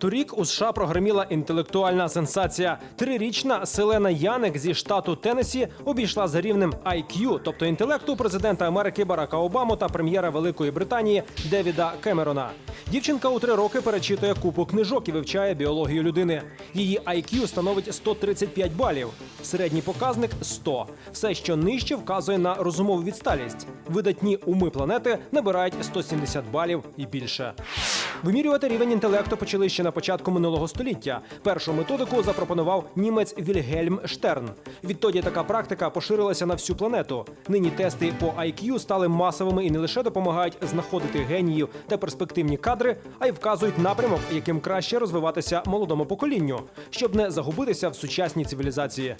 Торік у США прогреміла інтелектуальна сенсація. Трирічна Селена Яник зі штату Теннессі обійшла за рівнем IQ, тобто інтелекту президента Америки Барака Обаму та прем'єра Великої Британії Девіда Кемерона. Дівчинка у три роки перечитує купу книжок і вивчає біологію людини. Її IQ становить 135 балів. Середній показник 100. Все, що нижче, вказує на розумову відсталість. Видатні уми планети набирають 170 балів і більше. Вимірювати рівень інтелекту почали ще на початку минулого століття. Першу методику запропонував німець Вільгельм Штерн. Відтоді така практика поширилася на всю планету. Нині тести по IQ стали масовими і не лише допомагають знаходити геніїв та перспективні кадри, а й вказують напрямок, яким краще розвиватися молодому поколінню, щоб не загубитися в сучасній цивілізації.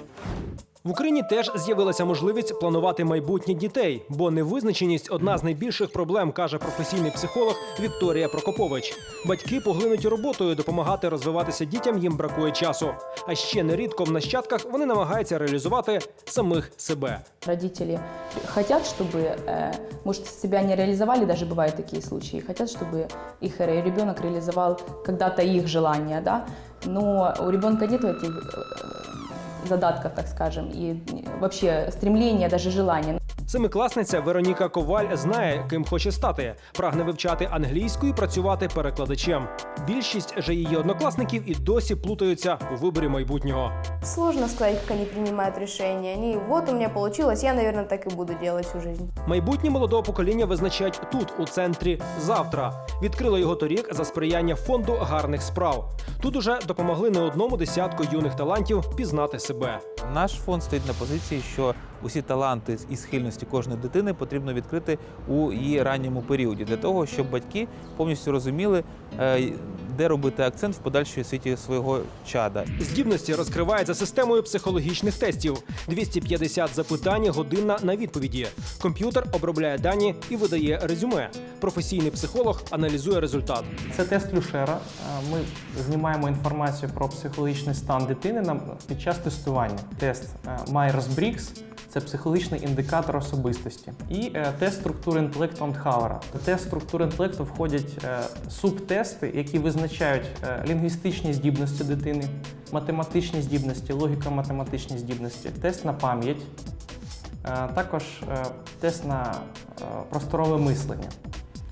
В Україні теж з'явилася можливість планувати майбутнє дітей, бо невизначеність одна з найбільших проблем, каже професійний психолог Вікторія Прокопович. Батьки поглинуті роботою допомагати розвиватися дітям їм бракує часу. А ще нерідко в нащадках вони намагаються реалізувати самих себе. Родители хотят, чтобы, э, может, себя не реализовали, даже бывают такие случаи, хотят, чтобы их ре- ребенок реализовал когда-то их желания, да, но у ребенка нет этих э, задатков, так скажем, и вообще стремление, даже желания. Семикласниця Вероніка Коваль знає, ким хоче стати. Прагне вивчати англійську і працювати перекладачем. Більшість же її однокласників і досі плутаються у виборі майбутнього. Сложно сказать, как они принимают решения. Они, вот у меня получилось, я, наверное, так и буду делать всю жизнь. Майбутнє молодого покоління визначають тут, у центрі завтра. Відкрили його торік за сприяння фонду гарних справ. Тут уже допомогли не одному десятку юних талантів пізнати себе. Наш фонд стоїть на позиції, що усі таланти і схильності кожної дитини потрібно відкрити у її ранньому періоді для того, щоб батьки повністю розуміли, е, де робити акцент в подальшій освіті свого чада. Здібності розкривають за системою психологічних тестів. 250 запитань, годинна на відповіді. Комп'ютер обробляє дані і видає резюме. Професійний психолог аналізує результат. Це тест Люшера. Е, Ми знімаємо інформацію про психологічний стан дитини на- під час тестування. Тест Myers-Briggs – це психологічний індикатор особистості. І е, тест структури інтелекту Антхауера. В тест структури інтелекту входять е, субтести, які визначають е, лінгвістичні здібності дитини, математичні здібності, логіко-математичні здібності, тест на пам'ять, також тест на просторове мислення,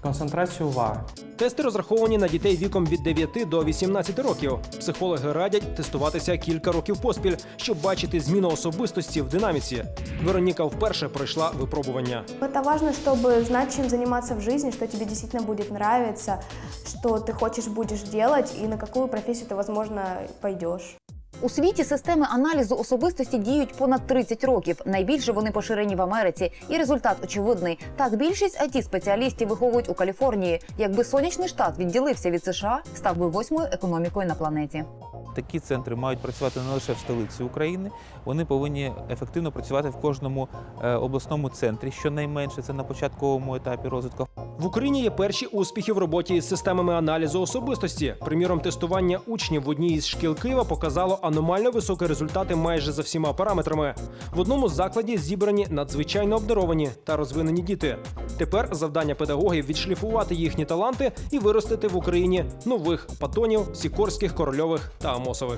концентрацію уваги. Тести розраховані на дітей віком від 9 до 18 років. Психологи радять тестуватися кілька років поспіль, щоб бачити зміну особистості в динаміці. Вероніка вперше пройшла випробування. Это важно, чтобы знать, чем заниматься в жизни, что тебе действительно будет нравиться, что ты хочешь будешь делать и на какую профессию ты, возможно, пойдешь. У світі системи аналізу особистості діють понад 30 років. Найбільше вони поширені в Америці, і результат очевидний. Так більшість it спеціалістів виховують у Каліфорнії. Якби сонячний штат відділився від США, став би восьмою економікою на планеті. Такі центри мають працювати не лише в столиці України, вони повинні ефективно працювати в кожному е, обласному центрі, щонайменше це на початковому етапі розвитку. В Україні є перші успіхи в роботі із системами аналізу особистості. Приміром, тестування учнів в одній із шкіл Києва показало аномально високі результати майже за всіма параметрами. В одному з закладів зібрані надзвичайно обдаровані та розвинені діти. Тепер завдання педагогів відшліфувати їхні таланти і виростити в Україні нових патонів, сікорських, корольових та амосових.